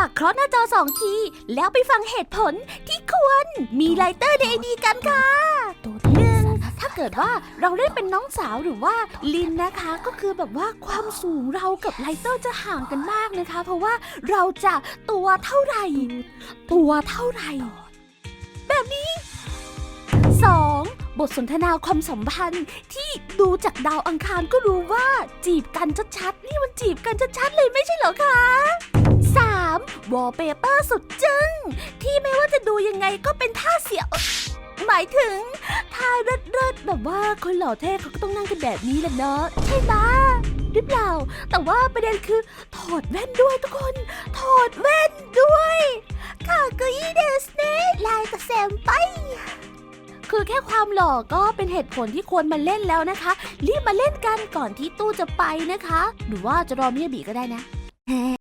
ากเคราะห์หน้าจอสองที แล้วไปฟังเหตุผลที่ควรมีไลเตอร์ในไอดีกันค่ะหนึ่งถ้าเกิดว่าเราเล่นเป็นน้องสาวหรือว่าลินนะคะ ก็คือแบบว่าความสูงเรากับไลเตอร์จะห่างกันมากนะคะ เพราะว่าเราจะตัวเท่าไหร่ ตัวเท่าไหร่ แบบนี้ 2. บทสนทนาความสัมพันธ์ที่ดูจากดาวอังคารก็รู้ว่าจีบกันชัดๆนี่มันจีบกันชัดๆเลยไม่ใช่เหรอคะ วอลเปเปอร์สุดจึง้ง ที่ไม่ว่าจะดูยังไงก็เป็นท่าเสียหมายถึงท่าเลิศๆแบบว่าคนหล่อเท่เขาก็ต้องนั่งกันแบบนี้แหละเนาะใช่ไหมหรือเปล่า แต่ว่าประเด็นคือ ถอดแว่นด้วยทุกคน ถอดแว่นด้วยค่ะก็ยีเดสเน่ลายกับแซมไปคือแค่ความหล่อก็เป็นเหตุผลที่ควรมาเล่นแล้วนะคะ รีบมาเล่นกันก่อนที่ตู้จะไปนะคะ หรือว่าจะรอเมียบีก็ได้นะ